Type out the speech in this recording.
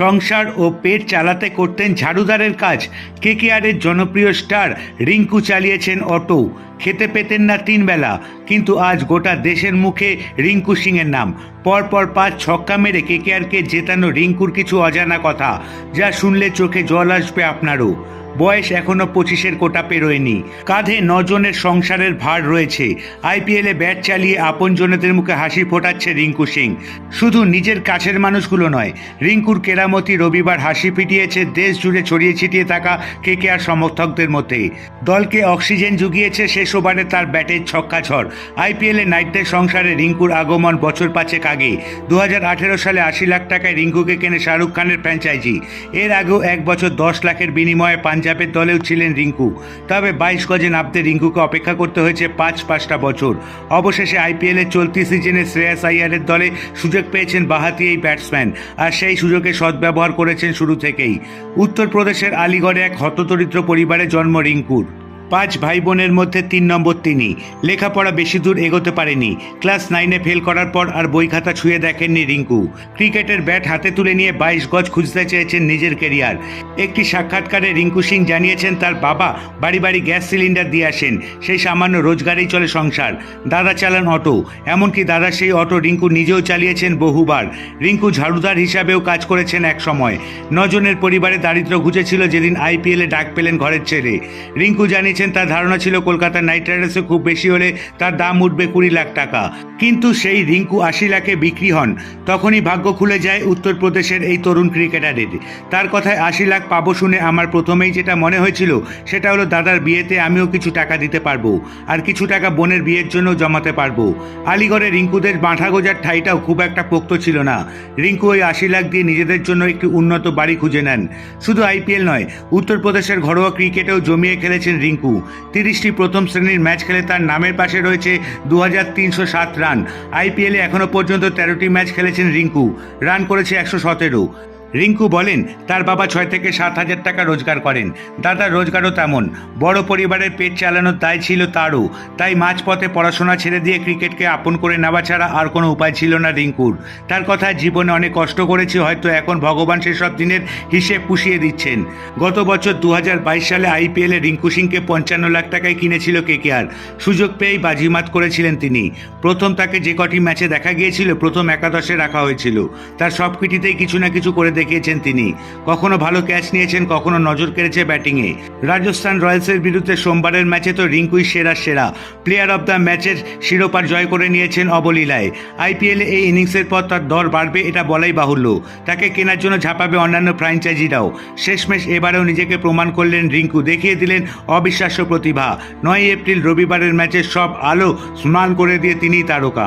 সংসার ও পেট চালাতে করতেন ঝাড়ুদারের কাজ। কেকেআরের জনপ্রিয় স্টার রিঙ্কু চালিয়েছেন অটো। খেতে পেতেন না তিন বেলা, কিন্তু আজ গোটা দেশের মুখে রিঙ্কু সিংয়ের নাম। পরপর পাঁচ ছক্কা মেরে কেকেআরকে জেতানো রিঙ্কুর কিছু অজানা কথা, যা শুনলে চোখে জল আসবে আপনারও। বয়স এখনও পঁচিশের কোটা পেরোয়নি। কাঁধে নজনের সংসারের ভার রয়েছে। আইপিএলে ব্যাট চালিয়ে আপনজনেদের মুখে হাসি ফোটাচ্ছে রিঙ্কু সিং। শুধু নিজের কাছের মানুষগুলো নয়, রিঙ্কুর কেরামতি রবিবার হাসি ফিটিয়েছে, দেশ জুড়ে ছড়িয়ে ছিটিয়ে থাকা কেকেআর সমর্থকদের মধ্যে। দলকে অক্সিজেন জুগিয়েছে, শেষ ওভারে তার ব্যাটের ছক্কা ঝড়। আইপিএলে নাইটদের সংসারে রিঙ্কুর আগমন বছর পাঁচেক আগে। দু হাজার আঠেরো সালে আশি লাখ টাকায় রিঙ্কুকে কেনে শাহরুখ খানের ফ্র্যাঞ্চাইজি। এর আগেও এক বছর দশ লাখের বিনিময়ে পাঞ্জাবের দলেও ছিলেন রিঙ্কু। তবে বাইশ গজে নামতে রিঙ্কুকে অপেক্ষা করতে হয়েছে পাঁচ পাঁচটা বছর। অবশেষে আইপিএলের চলতি সিজনে শ্রেয়াস আইয়ারের দলে সুযোগ পেয়েছেন বাহাতি এই ব্যাটসম্যান। আর সেই সুযোগে সদ্ব্যবহার করেছেন শুরু থেকেই। উত্তরপ্রদেশের আলিগড়ে এক হতদরিদ্র পরিবারে জন্ম রিঙ্কুর। পাঁচ ভাই বোনের মধ্যে তিন নম্বর তিনি। লেখাপড়া বেশি দূর এগোতে পারেনি। ক্লাস নাইনে ফেল করার পর আর বই খাতা ছুঁয়ে দেখেননি রিঙ্কু। ক্রিকেটের ব্যাট হাতে তুলে নিয়ে বাইশ গজ খুঁজতে চেয়েছেন নিজের কেরিয়ার একটি সাক্ষাৎকারে রিঙ্কু সিং জানিয়েছেন, তার বাবা বাড়ি বাড়ি গ্যাস সিলিন্ডার দিয়ে আসেন। সেই সামান্য রোজগারেই চলে সংসার। দাদা চালান অটো। এমনকি দাদা সেই অটো রিঙ্কু নিজেও চালিয়েছেন বহুবার। রিঙ্কু ঝাড়ুদার হিসাবেও কাজ করেছেন এক সময়। নজনের পরিবারে দারিদ্র ঘুচেছিল যেদিন আইপিএলে ডাক পেলেন ঘরের ছেলে। রিঙ্কু জানিয়েছেন তার ধারণা ছিল কলকাতা নাইট রাইডার্সে খুব বেশি হলে তার দাম উঠবে কুড়ি লাখ টাকা। কিন্তু সেই রিঙ্কু আশি লাখে বিক্রি হন। তখনই ভাগ্য খুলে যায় উত্তরপ্রদেশের এই তরুণ ক্রিকেটারের। তার কথায় আশি লাখ পাবো শুনে আমার প্রথমেই যেটা মনে হয়েছিল, সেটা হলো, দাদার বিয়েতে আমিও কিছু টাকা দিতে পারব। আর কিছু টাকা বোনের বিয়ের জন্য জমাতে পারব। আলিগড়ে রিঙ্কুদের বাঁধা গোজার ঠাইটাও খুব একটা পোক্ত ছিল না। রিঙ্কু ওই আশি লাখ দিয়ে নিজেদের জন্য একটি উন্নত বাড়ি খুঁজে নেন। শুধু আইপিএল নয়, উত্তরপ্রদেশের ঘরোয়া ক্রিকেটেও জমিয়ে খেলেছেন রিঙ্কু। তিরিশটি প্রথম শ্রেণির ম্যাচ খেলে তার নামের পাশে রয়েছে দু হাজার তিনশো সাত রান। আইপিএলে এখনও পর্যন্ত তেরোটি ম্যাচ খেলেছেন রিঙ্কু। রান করেছে একশো সতেরো। রিঙ্কু বলেন, তার বাবা ছয় থেকে সাত হাজার টাকা রোজগার করেন। দাদার রোজগারও তেমন। বড় পরিবারের পেট চালানোর দায় ছিল তারও। তাই মাঝপথে পড়াশোনা ছেড়ে দিয়ে ক্রিকেটকে আপন করে নেওয়া ছাড়া আর কোনো উপায় ছিল না রিঙ্কুর। তার কথা জীবনে অনেক কষ্ট করেছি, হয়তো এখন ভগবান সেসব দিনের হিসেব পুষিয়ে দিচ্ছেন। গত বছর দু হাজার বাইশ সালে আইপিএলে রিঙ্কু সিংকে পঞ্চান্ন লাখ টাকায় কিনেছিল কেকেআর সুযোগ পেয়েই বাজিমাত করেছিলেন তিনি। প্রথম তাকে যে কটি ম্যাচে দেখা গিয়েছিল, প্রথম একাদশে রাখা হয়েছিল। তার সব কিটিতেই কিছু না কিছু করে দেখিয়েছেন তিনি। কখনো ভালো ক্যাচ নিয়েছেন, কখনো নজর কেড়েছে ব্যাটিংয়ে রাজস্থান রয়্যালসের বিরুদ্ধে সোমবারের ম্যাচে তো রিঙ্কুই সেরা সেরা। প্লেয়ার অব দ্য ম্যাচের শিরোপা জয় করে নিয়েছেন অবলীলায় আইপিএলে এই ইনিংসের পর তার দর বাড়বে, এটা বলাই বাহুল্য। তাকে কেনার জন্য ঝাঁপাবে অন্যান্য ফ্র্যাঞ্চাইজিরাও শেষমেশ এবারেও নিজেকে প্রমাণ করলেন রিঙ্কু। দেখিয়ে দিলেন অবিশ্বাস্য প্রতিভা। নয় এপ্রিল রবিবারের ম্যাচের সব আলো স্নান করে দিয়ে তিনিই তারকা।